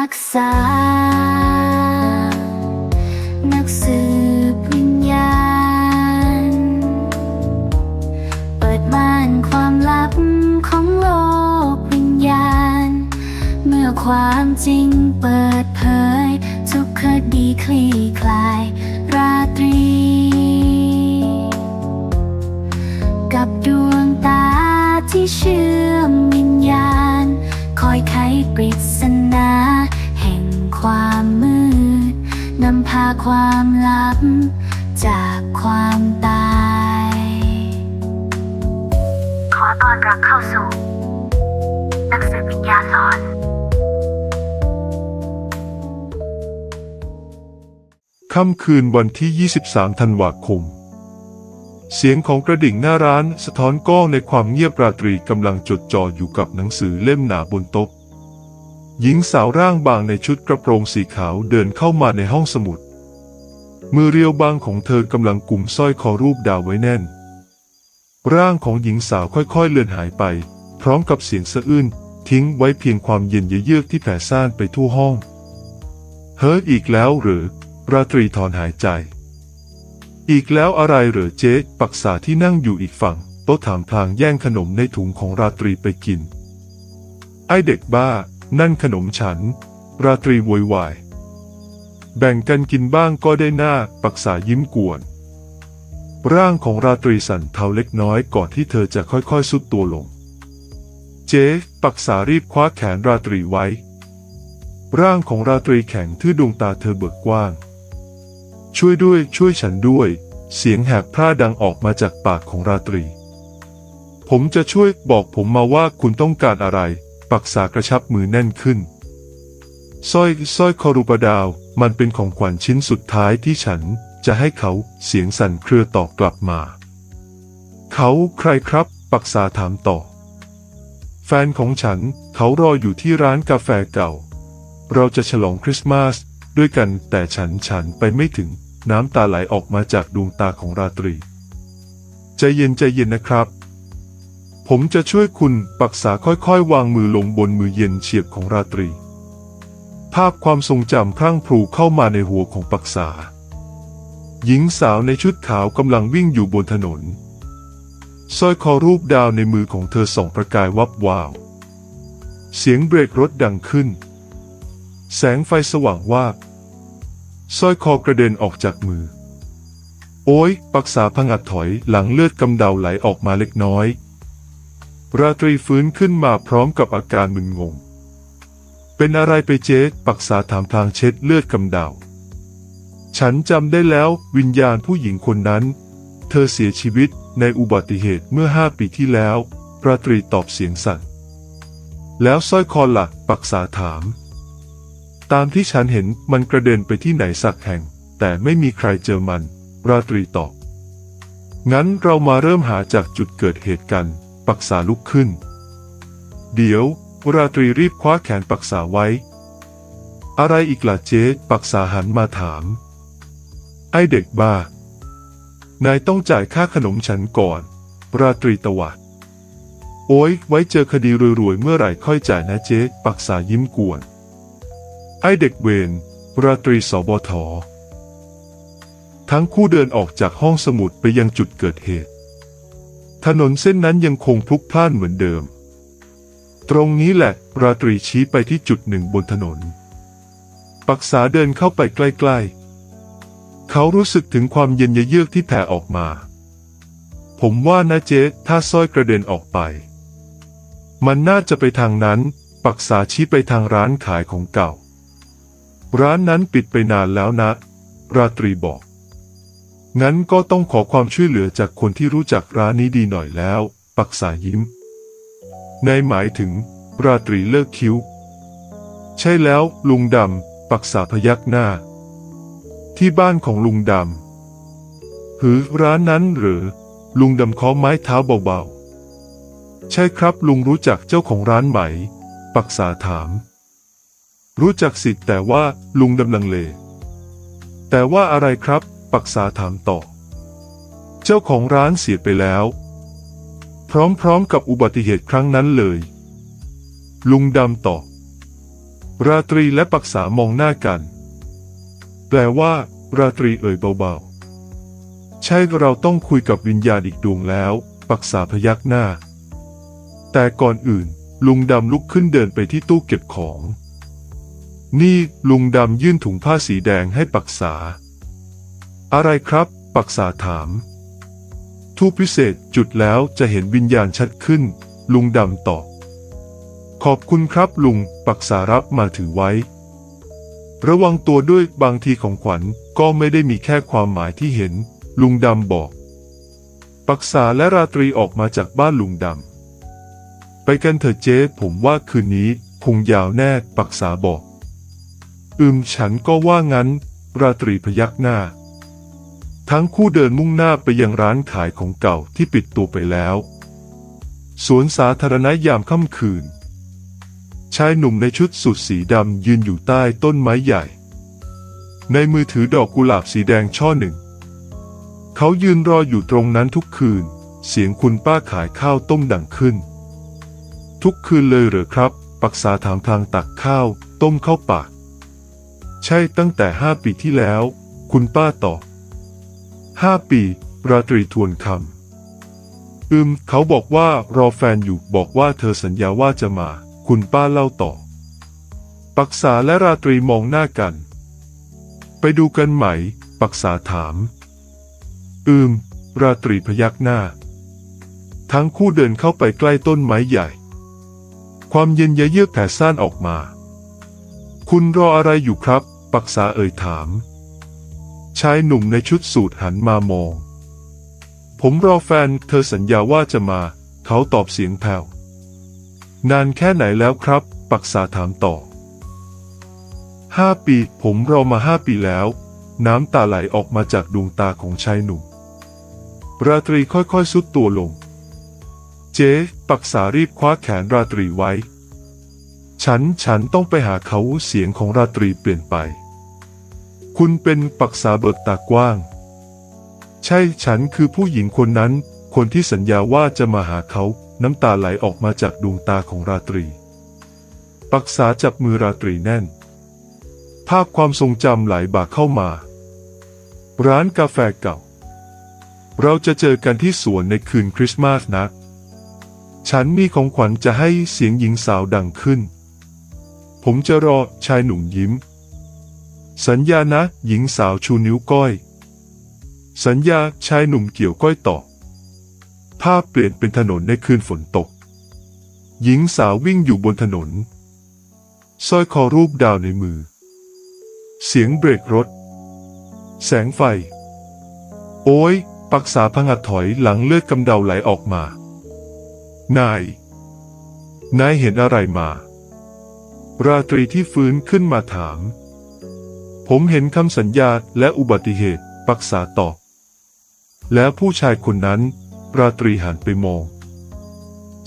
ปักษา นักสืบวิญญาณ เปิดม่านความลับของโลกวิญญาณ เมื่อความจริงเปิดเผย ทุกคดีคลี่คลาย ราตรี กับดวงตาที่เชื่อ ความลับ จากความตาย ขอต้อนรับเข้าสู่ นักสืบวิญญาณหลอน ค่ำคืนวันที่ 23 ธันวาคม เสียงของกระดิ่งหน้าร้านสะท้อนก้องในความเงียบราตรีกำลังจดจ่ออยู่กับหนังสือเล่มหนาบนโต๊ะหญิงสาวร่างบางในชุดกระโปรงสีขาวเดินเข้ามาในห้องสมุด มือเรียวบางของเธอกำลังกลุ่มสร้อยคอรูปดาวไว้แน่น ร่างของหญิงสาวค่อยๆเลือนหายไป พร้อมกับเสียงสะอื้นทิ้งไว้เพียงความเย็นเยือกที่แผ่ซ่านไปทั่วห้อง เฮ้ออีกแล้วหรือ ราตรีถอนหายใจ อีกแล้วอะไรเหรอเจ๊ปักษาที่นั่งอยู่อีกฝั่งโต๊ะถามพลางแย่งขนมในถุงของราตรีไปกิน ไอเด็กบ้า นั่นขนมฉัน ราตรีโวยวาย แบ่งกันกินบ้างก็ได้หน้าปักษายิ้มกวน ร่างของราตรีสั่นเทาเล็กน้อยก่อนที่เธอจะค่อยๆ สุดตัวลง เจ๊ปักษารีบคว้าแขนราตรีไว้ ร่างของราตรีแข็งทื่อดวงตาเธอเบิกกว้าง ช่วยด้วยช่วยฉันด้วย เสียงแหบพร่าดังออกมาจากปากของราตรี ผมจะช่วยบอกผมมาว่าคุณต้องการอะไร ปักษากระชับมือแน่นขึ้นสร้อยสร้อยคอรูปดาว มันเป็นของขวัญชิ้นสุดท้ายที่ฉันจะให้เขาเสียงสั่นเครือตอบกลับมา เขาใครครับปักษาถามต่อ แฟนของฉันเขารออยู่ที่ร้านกาแฟเก่า เราจะฉลองคริสต์มาสด้วยกันแต่ฉันฉันไปไม่ถึงน้ำตาไหลออกมาจากดวงตาของราตรี ใจเย็นใจเย็นนะครับ ผมจะช่วยคุณปักษาค่อยๆ วางมือลงบนมือเย็นเฉียบของราตรี ภาพความทรงจำพรั่งพรูเข้ามาในหัวของปักษา หญิงสาวในชุดขาวกำลังวิ่งอยู่บนถนนสร้อยคอรูปดาวในมือของเธอส่องประกายวับวาว เสียงเบรกรถดังขึ้น แสงไฟสว่างวาบสร้อยคอกระเด็นออกจากมือ โอ้ย ปักษาพังัดถอยหลังเลือดกำเดาไหลออกมาเล็กน้อย ราตรีฟื้นขึ้นมาพร้อมกับอาการมึนงง เป็นอะไรไปเจ๊ปักษาถามทางเช็ดเลือดกำเดา ฉันจำได้แล้ววิญญาณผู้หญิงคนนั้น เธอเสียชีวิตในอุบัติเหตุเมื่อห้าปีที่แล้วราตรีตอบเสียงสั่น แล้วสร้อยคอหลักปักษาถาม ตามที่ฉันเห็นมันกระเด็นไปที่ไหนสักแห่ง แต่ไม่มีใครเจอมัน ราตรีตอบ งั้นเรามาเริ่มหาจากจุดเกิดเหตุกัน ปักษาลุกขึ้น เดี๋ยว ราตรีรีบคว้าแขนปักษาไว้ อะไรอีกล่ะเจ๊ปักษาหันมาถาม ไอเด็กบ้า นายต้องจ่ายค่าขนมฉันก่อน ราตรีตวาดโอ้ยไว้เจอคดีรวยๆเมื่อไหร่ค่อยจ่ายนะเจ๊ปักษายิ้มกวน ไอเด็กเวนราตรีสบททั้งคู่เดินออกจากห้องสมุดไปยังจุดเกิดเหตุ ถนนเส้นนั้นยังคงพลุกพล่านเหมือนเดิม ตรงนี้แหละ ราตรีชี้ไปที่จุดหนึ่งบนถนน ปักษาเดินเข้าไปใกล้ ๆ เขารู้สึกถึงความเย็นเยือกที่แผ่ออกมา ผมว่านะเจ๊ถ้าสร้อยกระเด็นออกไป มันน่าจะไปทางนั้น ปักษาชี้ไปทางร้านขายของเก่า ร้านนั้นปิดไปนานแล้วนะ ราตรีบอก งั้นก็ต้องขอความช่วยเหลือจากคนที่รู้จักร้านนี้ดีหน่อยแล้ว ปักษายิ้ม ในหมายถึง ราตรีเลิกคิ้ว ใช่แล้วลุงดำปักษาพยักหน้า ที่บ้านของลุงดำหือร้านนั้นหรือ ลุงดำเคาะไม้เท้าเบาๆ ใช่ครับลุงรู้จักเจ้าของร้านไหม ปักษาถาม รู้จักสิแต่ว่าลุงดำลังเล แต่ว่าอะไรครับ ปักษาถามต่อ เจ้าของร้านเสียไปแล้ว พร้อมๆกับอุบัติเหตุครั้งนั้นเลย ลุงดำตอบราตรีและปักษามองหน้ากัน แปลว่า ราตรีเอ่ยเบาๆ ใช่เราต้องคุยกับวิญญาณอีกดวงแล้ว ปักษาพยักหน้า แต่ก่อนอื่น ลุงดำลุกขึ้นเดินไปที่ตู้เก็บของ นี่ลุงดำยื่นถุงผ้าสีแดงให้ปักษา อะไรครับ ปักษาถาม ทูปพิเศษจุดแล้วจะเห็นวิญญาณชัดขึ้น ลุงดำตอบ ขอบคุณครับลุง ปักษารับมาถือไว้ ระวังตัวด้วยบางทีของขวัญก็ไม่ได้มีแค่ความหมายที่เห็น ลุงดำบอก ปักษาและราตรีออกมาจากบ้านลุงดำ ไปกันเถอะเจ๊ผมว่าคืนนี้คงยาวแน่ ปักษาบอก อืมฉันก็ว่างั้น ราตรีพยักหน้า ทั้งคู่เดินมุ่งหน้าไปยังร้านขายของเก่าที่ปิดตัวไปแล้ว สวนสาธารณะยามค่ำคืน ชายหนุ่มในชุดสุดสีดำยืนอยู่ใต้ต้นไม้ใหญ่ ในมือถือดอกกุหลาบสีแดงช่อหนึ่ง เขายืนรออยู่ตรงนั้นทุกคืน เสียงคุณป้าขายข้าวต้มดังขึ้น ทุกคืนเลยเหรอครับ ปักษาถามพลางตักข้าว ต้มเข้าปาก ใช่ตั้งแต่ห้าปีที่แล้ว คุณป้าตอบ ห้าปีราตรีทวนคำอืม เขาบอกว่ารอแฟนอยู่บอกว่าเธอสัญญาว่าจะมา คุณป้าเล่าต่อ ปักษาและราตรีมองหน้ากัน ไปดูกันไหม ปักษาถาม อืม ราตรีพยักหน้า ทั้งคู่เดินเข้าไปใกล้ต้นไม้ใหญ่ ความเย็นยะเยือกแผ่ซ่านออกมา คุณรออะไรอยู่ครับ ปักษาเอ่ยถาม ชายหนุ่มในชุดสูทหันมามอง ผมรอแฟนเธอสัญญาว่าจะมา เขาตอบเสียงแผ่วนานแค่ไหนแล้วครับ ปักษาถามต่อห้าปี ผมรอมาห้าปีแล้ว น้ำตาไหลออกมาจากดวงตาของชายหนุ่ม ราตรีค่อยๆสุดตัวลง เจ๊ปักษารีบคว้าแขนราตรีไว้ ฉัน ฉันต้องไปหาเขาเสียงของราตรีเปลี่ยนไป คุณเป็นปักษาเบิกตากว้าง ใช่ฉันคือผู้หญิงคนนั้น คนที่สัญญาว่าจะมาหาเขา น้ำตาไหลออกมาจากดวงตาของราตรี ปักษาจับมือราตรีแน่น ภาพความทรงจำไหลบ่าเข้ามา ร้านกาแฟเก่า เราจะเจอกันที่สวนในคืนคริสต์มาสนะฉันมีของขวัญจะให้เสียงหญิงสาวดังขึ้น ผมจะรอชายหนุ่มยิ้ม สัญญานะ หญิงสาวชูนิ้วก้อย สัญญาชายหนุ่มเกี่ยวก้อยต่อ ภาพเปลี่ยนเป็นถนนในคืนฝนตก หญิงสาววิ่งอยู่บนถนนสร้อยคอรูปดาวในมือ เสียงเบรกรถ แสงไฟ โอ้ย ปักษาพังหัดถอยหลังเลือดกำเดาไหลออกมา นาย นายเห็นอะไรมา ราตรีที่ฟื้นขึ้นมาถาม ผมเห็นคำสัญญาและอุบัติเหตุปักษาตอบแล้วผู้ชายคนนั้น ราตรีหันไปมอง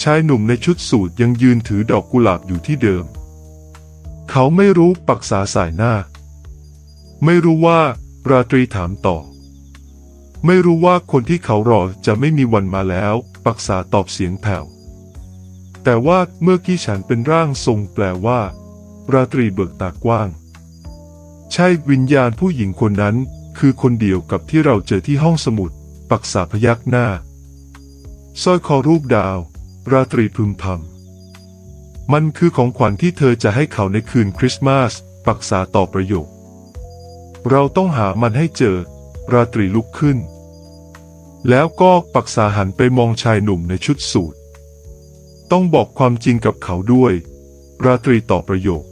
ชายหนุ่มในชุดสูทยังยืนถือดอกกุหลาบอยู่ที่เดิม เขาไม่รู้ปักษาสายหน้า ไม่รู้ว่าราตรีถามต่อ ไม่รู้ว่าคนที่เขารอจะไม่มีวันมาแล้วปักษาตอบเสียงแผ่วแต่ว่าเมื่อกี้ฉันเป็นร่างทรงแปลว่า ราตรีเบิกตากว้าง ใช่วิญญาณผู้หญิงคนนั้น คือคนเดียวกับที่เราเจอที่ห้องสมุด ปักษาพยักหน้าสร้อยคอรูปดาว ราตรีพึมพำมันคือของขวัญที่เธอจะให้เขาในคืนคริสต์มาส ปักษาต่อประโยค เราต้องหามันให้เจอ ราตรีลุกขึ้น แล้วก็ปักษาหันไปมองชายหนุ่มในชุดสูทต้องบอกความจริงกับเขาด้วย ราตรีต่อประโยค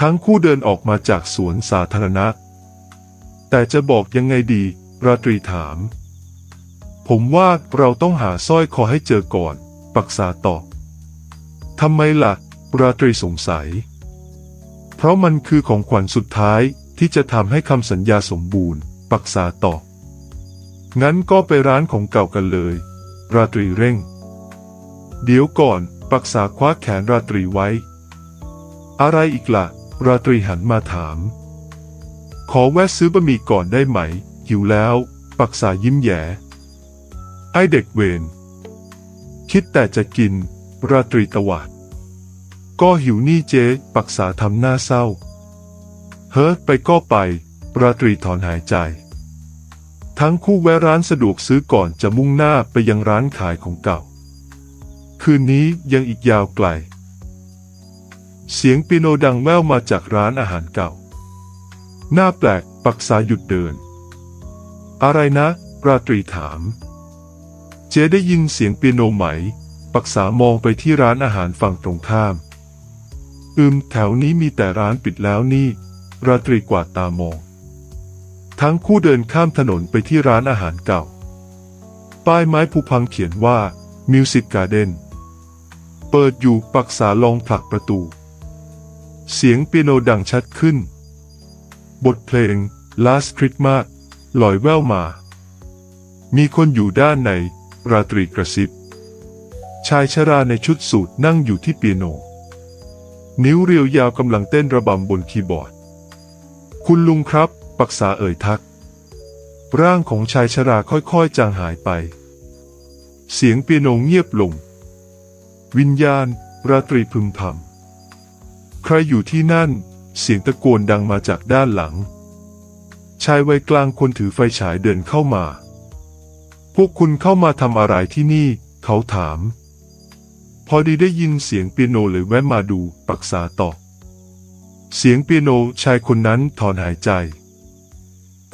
ทั้งคู่เดินออกมาจากสวนสาธารณะ แต่จะบอกยังไงดี ราตรีถาม ผมว่าเราต้องหาสร้อยคอให้เจอก่อน ปักษาตอบทำไมล่ะ ราตรีสงสัย เพราะมันคือของขวัญสุดท้ายที่จะทำให้คำสัญญาสมบูรณ์ ปักษาตอบงั้นก็ไปร้านของเก่ากันเลย ราตรีเร่ง เดี๋ยวก่อน ปักษาคว้าแขนราตรีไว้ อะไรอีกละ่ะ ราตรีหันมาถาม ขอแวะซื้อบะหมี่ก่อนได้ไหม หิวแล้ว ปักษายิ้มแย่ไอเด็กเวนคิดแต่จะกิน ราตรีตวาด ก็หิวนี่เจ๊ปักษาทำหน้าเศร้า เฮ้อไปก็ไป ราตรีถอนหายใจ ทั้งคู่แวะร้านสะดวกซื้อก่อนจะมุ่งหน้าไปยังร้านขายของเก่า คืนนี้ยังอีกยาวไกล เสียงเปียโนดังแว่วมาจากร้านอาหารเก่า หน้าแปลกปักษาหยุดเดิน อะไรนะราตรีถาม เจได้ยินเสียงเปียโนไหม ปักษามองไปที่ร้านอาหารฝั่งตรงข้าม อืมแถวนี้มีแต่ร้านปิดแล้วนี่ ราตรีกวาดตามอง ทั้งคู่เดินข้ามถนนไปที่ร้านอาหารเก่า ป้ายไม้ผูพังเขียนว่า Music Garden เปิดอยู่ปักษาลองผลักประตู เสียงเปียโนดังชัดขึ้น บทเพลง Last Christmas ลอยแว่วมา มีคนอยู่ด้านใน ราตรีกระซิบ ชายชราในชุดสูทนั่งอยู่ที่เปียโน นิ้วเรียวยาวกำลังเต้นระบำบนคีย์บอร์ด คุณลุงครับปักษาเอ่ยทัก ร่างของชายชราค่อยๆจางหายไป เสียงเปียโนเงียบลง วิญญาณ ราตรีพึมพำ ใครอยู่ที่นั่น เสียงตะโกนดังมาจากด้านหลัง ชายวัยกลางคนถือไฟฉายเดินเข้ามา พวกคุณเข้ามาทำอะไรที่นี่ เขาถาม พอดีได้ยินเสียงเปียโนเลยแวะมาดูปรักษาต่อ เสียงเปียโนชายคนนั้นถอนหายใจ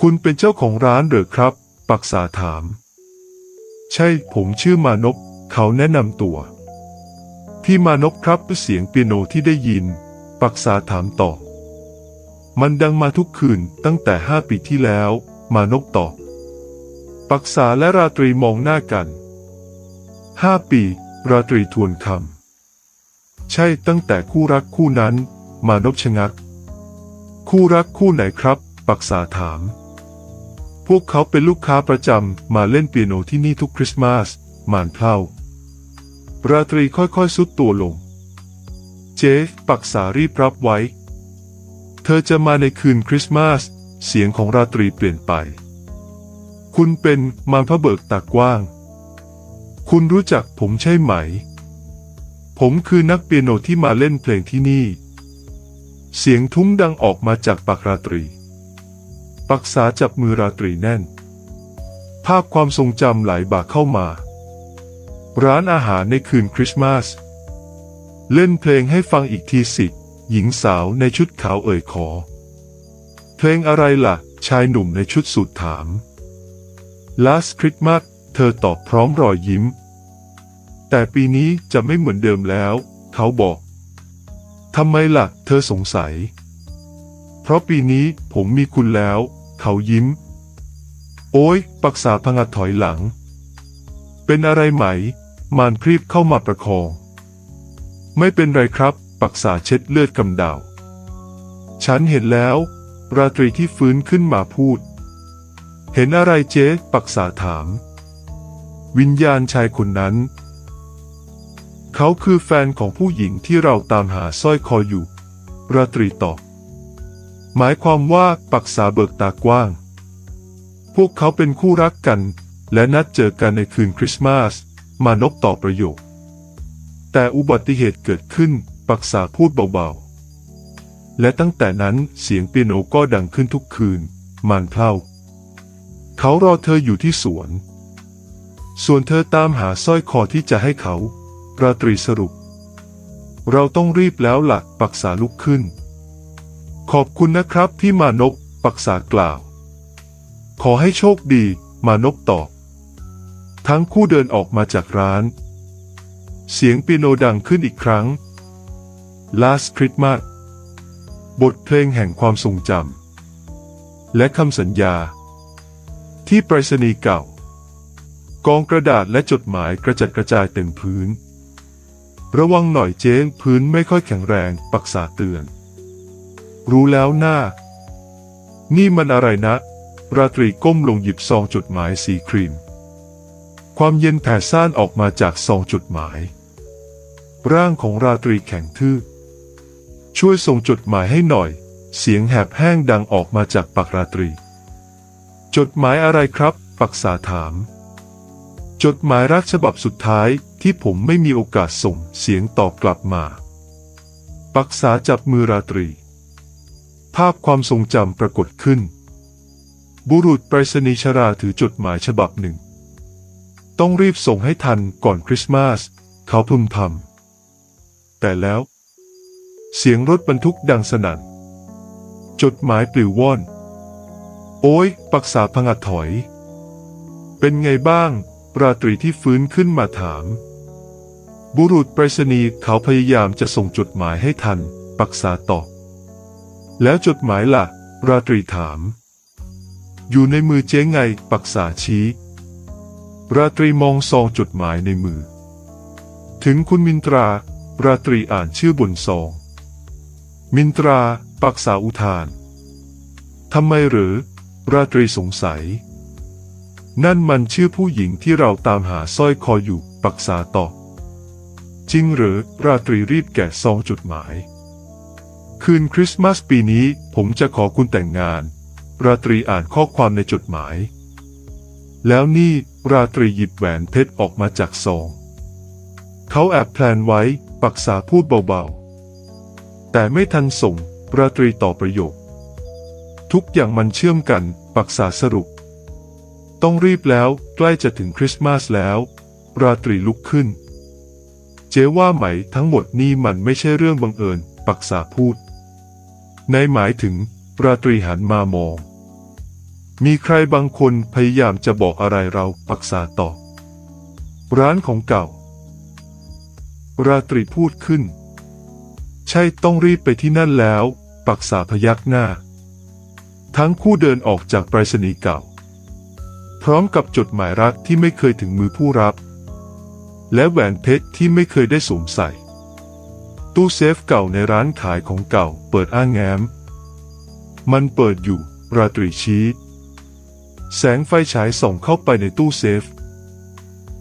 คุณเป็นเจ้าของร้านหรือครับ ปักษาถาม ใช่ ผมชื่อมานพเขาแนะนำตัว พี่มานพครับเสียงเปียโนที่ได้ยิน ปักษาถามต่อ มันดังมาทุกคืนตั้งแต่ห้าปีที่แล้ว มานพตอบปักษาและราตรีมองหน้ากันห้าปี ราตรีทวนคำใช่ตั้งแต่คู่รักคู่นั้น มานพชะงัก คู่รักคู่ไหนครับ ปักษาถาม พวกเขาเป็นลูกค้าประจำมาเล่นเปียโนที่นี่ทุกคริสต์มาสมานเพลาราตรีค่อยๆสุดตัวลง เจฟปักษารีบรับไว้ เธอจะมาในคืนคริสต์มาส เสียงของราตรีเปลี่ยนไป คุณเป็นมารพระเบิกตากว้าง คุณรู้จักผมใช่ไหม ผมคือนักเปียโนที่มาเล่นเพลงที่นี่ เสียงทุ้มดังออกมาจากปากราตรี ปักษาจับมือราตรีแน่น ภาพความทรงจำไหลบ่าเข้ามา ร้านอาหารในคืนคริสต์มาส เล่นเพลงให้ฟังอีกทีสิ หญิงสาวในชุดขาวเอ่ยขอ เพลงอะไรล่ะ ชายหนุ่มในชุดสูทถาม Last Christmas เธอตอบพร้อมรอยยิ้ม แต่ปีนี้จะไม่เหมือนเดิมแล้ว เขาบอกทำไมล่ะ เธอสงสัย เพราะปีนี้ผมมีคุณแล้ว เขายิ้ม โอ้ยปักษาพังัดถอยหลัง เป็นอะไรไหม มานพรีบเข้ามาประคอง ไม่เป็นไรครับ ปักษาเช็ดเลือดกำเดา ฉันเห็นแล้ว ราตรีที่ฟื้นขึ้นมาพูด เห็นอะไรเจ๊ปักษาถาม วิญญาณชายคนนั้น เขาคือแฟนของผู้หญิงที่เราตามหาสร้อยคออยู่ ราตรีตอบ หมายความว่าปักษาเบิกตากว้าง พวกเขาเป็นคู่รักกัน และนัดเจอกันในคืนคริสต์มาส มานพตอบประโยค แต่อุบัติเหตุเกิดขึ้น ปักษาพูดเบาๆ และตั้งแต่นั้นเสียงเปียโนก็ดังขึ้นทุกคืนมานเพลาเขารอเธออยู่ที่สวน ส่วนเธอตามหาสร้อยคอที่จะให้เขาราตรีสรุป เราต้องรีบแล้วละ่ะปักษาลุกขึ้น ขอบคุณนะครับพี่มานพปักษากล่าว ขอให้โชคดี มานพตอบ ทั้งคู่เดินออกมาจากร้าน เสียงเปียโนดังขึ้นอีกครั้ง Last Christmas บทเพลงแห่งความทรงจำและคำสัญญา ที่ไปรษณีย์เก่า กองกระดาษและจดหมายกระจัดกระจายเต็มพื้น ระวังหน่อยเจ๊งพื้นไม่ค่อยแข็งแรงปักษาเตือน รู้แล้วหน้า นี่มันอะไรนะ ราตรีก้มลงหยิบซองจดหมายสีครีม ความเย็นแผ่ซ่านออกมาจากซองจดหมาย ร่างของราตรีแข็งทื่อ ช่วยส่งจดหมายให้หน่อย เสียงแหบแห้งดังออกมาจากปากราตรี จดหมายอะไรครับ ปักษาถาม จดหมายรักฉบับสุดท้ายที่ผมไม่มีโอกาสส่งเสียงตอบกลับมา ปักษาจับมือราตรี ภาพความทรงจำปรากฏขึ้น บุรุษไปรษณีย์ชราถือจดหมายฉบับหนึ่ง ต้องรีบส่งให้ทันก่อนคริสต์มาส เขาพึมพำ แต่แล้ว เสียงรถบรรทุกดังสนั่น จดหมายปลิวว่อน โอ้ย ปักษาพังอัดถอย เป็นไงบ้าง ราตรีที่ฟื้นขึ้นมาถาม บุรุษไปรษณีย์เขาพยายามจะส่งจดหมายให้ทัน ปักษาตอบ แล้วจดหมายล่ะ ราตรีถาม อยู่ในมือเจ๊ไง ปักษาชี้ราตรีมองซองจดหมายในมือ ถึงคุณมินตรา ราตรีอ่านชื่อบนซอง มินตรา ปักษาอุทาน ทำไมหรือ ราตรีสงสัย นั่นมันชื่อผู้หญิงที่เราตามหาสร้อยคออยู่ ปักษาตอบจริงหรือ ราตรีรีบแกะซองจดหมาย คืนคริสต์มาสปีนี้ผมจะขอคุณแต่งงาน ราตรีอ่านข้อความในจดหมาย แล้วนี่ราตรีหยิบแหวนเพชรออกมาจากซองเขาแอบแพลนไว้ ปักษาพูดเบาๆ แต่ไม่ทันส่งราตรีต่อประโยค ทุกอย่างมันเชื่อมกัน ปักษาสรุป ต้องรีบแล้วใกล้จะถึงคริสต์มาสแล้ว ราตรีลุกขึ้น เจ๊ว่าไหมทั้งหมดนี่มันไม่ใช่เรื่องบังเอิญ ปักษาพูด ในหมายถึง ราตรีหันมามอง มีใครบางคนพยายามจะบอกอะไรเราปักษาต่อ ร้านของเก่า ราตรีพูดขึ้น ใช่ต้องรีบไปที่นั่นแล้ว ปักษาพยักหน้า ทั้งคู่เดินออกจากไปรษณีย์เก่า พร้อมกับจดหมายรักที่ไม่เคยถึงมือผู้รับ และแหวนเพชรที่ไม่เคยได้สวมใส่ ตู้เซฟเก่าในร้านขายของเก่าเปิดอ้างแง้ม มันเปิดอยู่ ราตรีชี้แสงไฟฉายส่องเข้าไปในตู้เซฟ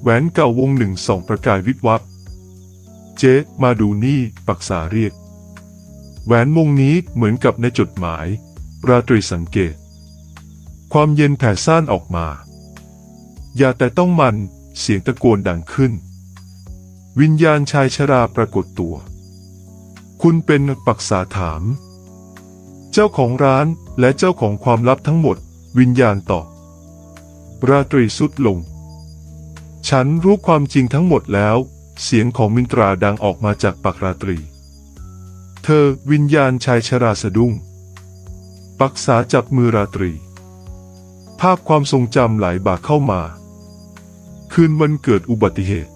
แหวนเก่าวงหนึ่งส่องประกายวิบวับ เจ๊มาดูนี่ปักษาเรียก แหวนวงนี้เหมือนกับในจดหมาย ราตรีสังเกต ความเย็นแผ่ซ่านออกมา อย่าแต่ต้องมันเสียงตะโกนดังขึ้น วิญญาณชายชราปรากฏตัว คุณเป็นปักษาถาม เจ้าของร้านและเจ้าของความลับทั้งหมด วิญญาณตอบราตรีสุดลง ฉันรู้ความจริงทั้งหมดแล้ว เสียงของมินตราดังออกมาจากปากราตรี เธอวิญญาณชายชราสะดุ้ง ปักษาจับมือราตรี ภาพความทรงจำไหลบ่าเข้ามา คืนวันเกิดอุบัติเหตุ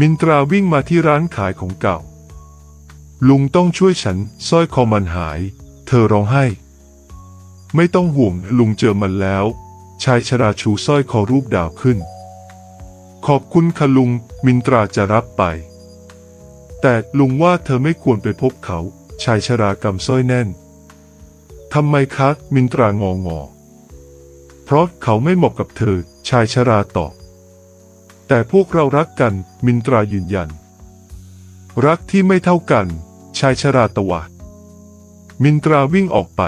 มินตราวิ่งมาที่ร้านขายของเก่า ลุงต้องช่วยฉันสร้อยคอมันหาย เธอร้องไห้ ไม่ต้องห่วงลุงเจอมันแล้ว ชายชราชูสร้อยคอรูปดาวขึ้น ขอบคุณค่ะลุงมินตราจะรับไป แต่ลุงว่าเธอไม่ควรไปพบเขา ชายชรากำสร้อยแน่นทำไมคะมินตรางองอเพราะเขาไม่เหมาะกับเธอ ชายชราตอบแต่พวกเรารักกันมินตรายืนยัน รักที่ไม่เท่ากัน ชายชราตวาดมินตราวิ่งออกไป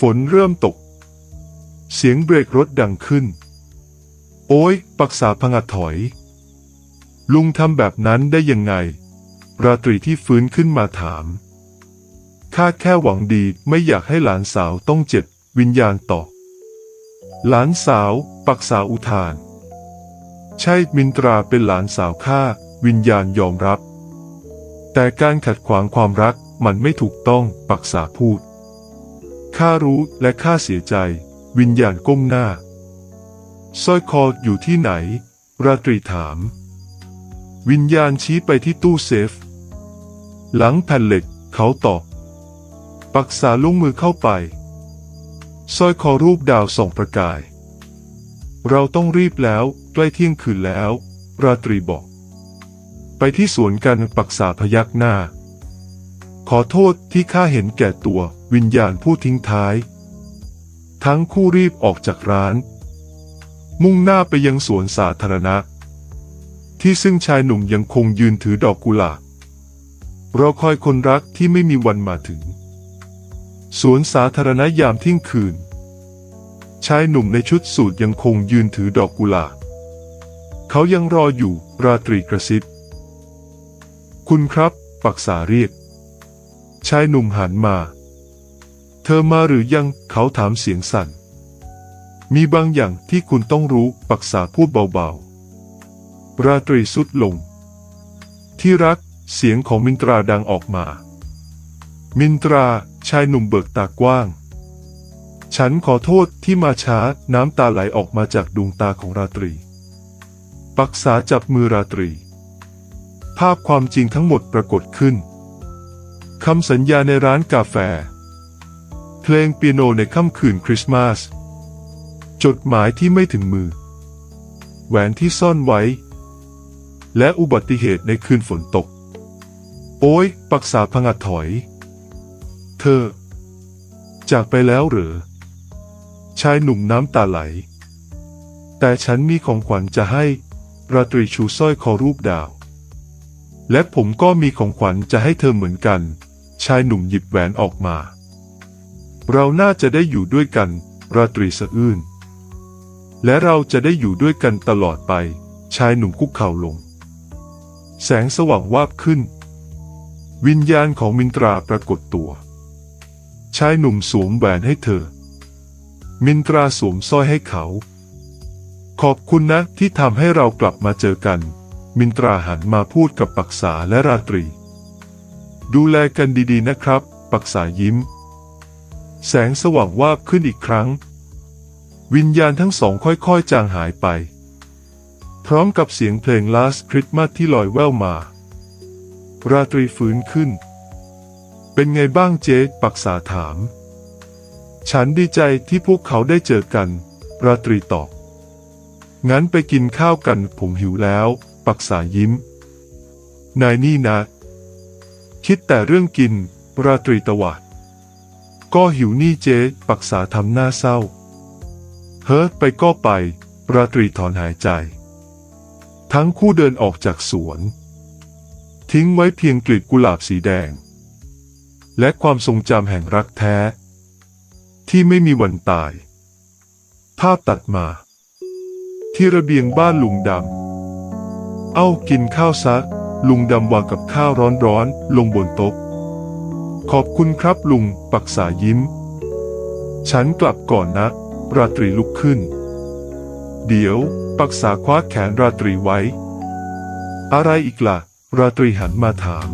ฝนเริ่มตก เสียงเบรกรถดังขึ้น โอ้ย ปักษาพังอถอย ลุงทำแบบนั้นได้ยังไง ราตรีที่ฟื้นขึ้นมาถาม ข้าแค่หวังดีไม่อยากให้หลานสาวต้องเจ็บ วิญญาณตอบหลานสาว ปักษาอุทาน ใช่มินตราเป็นหลานสาวข้าวิญญาณยอมรับ แต่การขัดขวางความรักมันไม่ถูกต้อง ปักษาพูดข้ารู้และข้าเสียใจ วิญญาณก้มหน้า สร้อยคออยู่ที่ไหน ราตรีถาม วิญญาณชี้ไปที่ตู้เซฟ หลังแผ่นเหล็กเขาตอบ ปักษาลุงมือเข้าไปสร้อยคอรูปดาวส่องประกาย เราต้องรีบแล้วใกล้เที่ยงคืนแล้ว ราตรีบอก ไปที่สวนกันปักษาพยักหน้า ขอโทษที่ข้าเห็นแก่ตัววิญญาณผู้ทิ้งท้าย ทั้งคู่รีบออกจากร้าน มุ่งหน้าไปยังสวนสาธารณะ ที่ซึ่งชายหนุ่มยังคงยืนถือดอกกุหลาบรอคอยคนรักที่ไม่มีวันมาถึง สวนสาธารณะยามเที่ยงคืน ชายหนุ่มในชุดสูทยังคงยืนถือดอกกุหลาบเขายังรออยู่ราตรีกระซิบคุณครับ ปักษาเรียก ชายหนุ่มหันมา เธอมาหรือยังเขาถามเสียงสั่น มีบางอย่างที่คุณต้องรู้ปักษาพูดเบาๆ ราตรีสุดลง ที่รัก เสียงของมินตราดังออกมา มินตราชายหนุ่มเบิกตากว้าง ฉันขอโทษที่มาช้าน้ำตาไหลออกมาจากดวงตาของราตรี ปักษาจับมือราตรี ภาพความจริงทั้งหมดปรากฏขึ้นคำสัญญาในร้านกาแฟ เพลงเปียโนในค่ำคืนคริสต์มาส จดหมายที่ไม่ถึงมือ แหวนที่ซ่อนไว้ และอุบัติเหตุในคืนฝนตก โอ้ย ปักษาพงัดถอย เธอ จากไปแล้วเหรอ ชายหนุ่มน้ำตาไหล แต่ฉันมีของขวัญจะให้ ราตรีชูสร้อยคอรูปดาว และผมก็มีของขวัญจะให้เธอเหมือนกัน ชายหนุ่มหยิบแหวนออกมา เราน่าจะได้อยู่ด้วยกันราตรีสะอื้น และเราจะได้อยู่ด้วยกันตลอดไป ชายหนุ่มคุกเข่าลง แสงสว่างวาบขึ้น วิญญาณของมินตราปรากฏตัว ชายหนุ่มสวมแหวนให้เธอ มินตราสวมสร้อยให้เขา ขอบคุณนะที่ทำให้เรากลับมาเจอกัน มินตราหันมาพูดกับปักษาและราตรี ดูแลกันดีๆนะครับ ปักษายิ้ม แสงสว่างวาบขึ้นอีกครั้ง วิญญาณทั้งสองค่อยๆ จางหายไป พร้อมกับเสียงเพลง Last Christmas ที่ลอยแว่วมา ราตรีฟื้นขึ้น เป็นไงบ้างเจ๊ปักษาถาม ฉันดีใจที่พวกเขาได้เจอกัน ราตรีตอบงั้นไปกินข้าวกันผมหิวแล้ว ปักษายิ้ม นายนี่นะ คิดแต่เรื่องกิน ราตรีตวาด ก็หิวนี่เจ๊ปักษาทำหน้าเศร้า เฮ้อไปก็ไป ราตรีถอนหายใจ ทั้งคู่เดินออกจากสวน ทิ้งไว้เพียงกลีบกุหลาบสีแดง และความทรงจำแห่งรักแท้ ที่ไม่มีวันตาย ภาพตัดมา ที่ระเบียงบ้านลุงดำ เอ้ากินข้าวซัก ลุงดำวางกับข้าวร้อนๆลงบนโต๊ะขอบคุณครับลุง ปักษายิ้ม ฉันกลับก่อนนะ ราตรีลุกขึ้น เดี๋ยวปักษาคว้าแขนราตรีไว้ อะไรอีกละ่ะ ราตรีหันมาถาม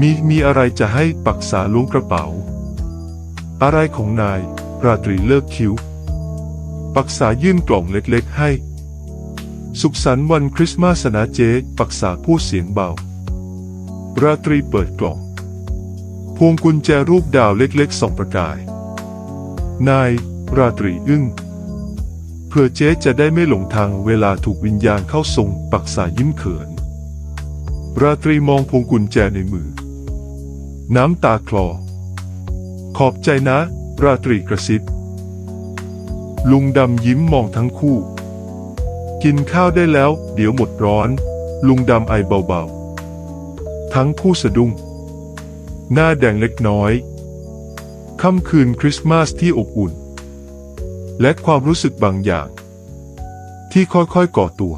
มีมีอะไรจะให้ปักษาล้วงกระเป๋า อะไรของนาย ราตรีเลิกคิ้ว ปักษายื่นกล่องเล็กๆให้ สุขสันต์วันคริสต์มาสนะเจ๊ปักษาพูดเสียงเบา ราตรีเปิดกล่อง พวงกุญแจรูปดาวเล็กๆส่องประกาย นาย ราตรีอึ้งเพื่อเจ๊จะได้ไม่หลงทางเวลาถูกวิญญาณเข้าทรงปักษายิ้มเขิน ราตรีมองพวงกุญแจในมือ น้ำตาคลอ ขอบใจนะ ราตรีกระซิบลุงดำยิ้มมองทั้งคู่ กินข้าวได้แล้ว เดี๋ยวหมดร้อน ลุงดำไอเบาๆ ทั้งคู่สะดุ้ง หน้าแดงเล็กน้อย ค่ำคืนคริสต์มาสที่อบอุ่น และความรู้สึกบางอย่าง ที่ค่อยๆก่อตัว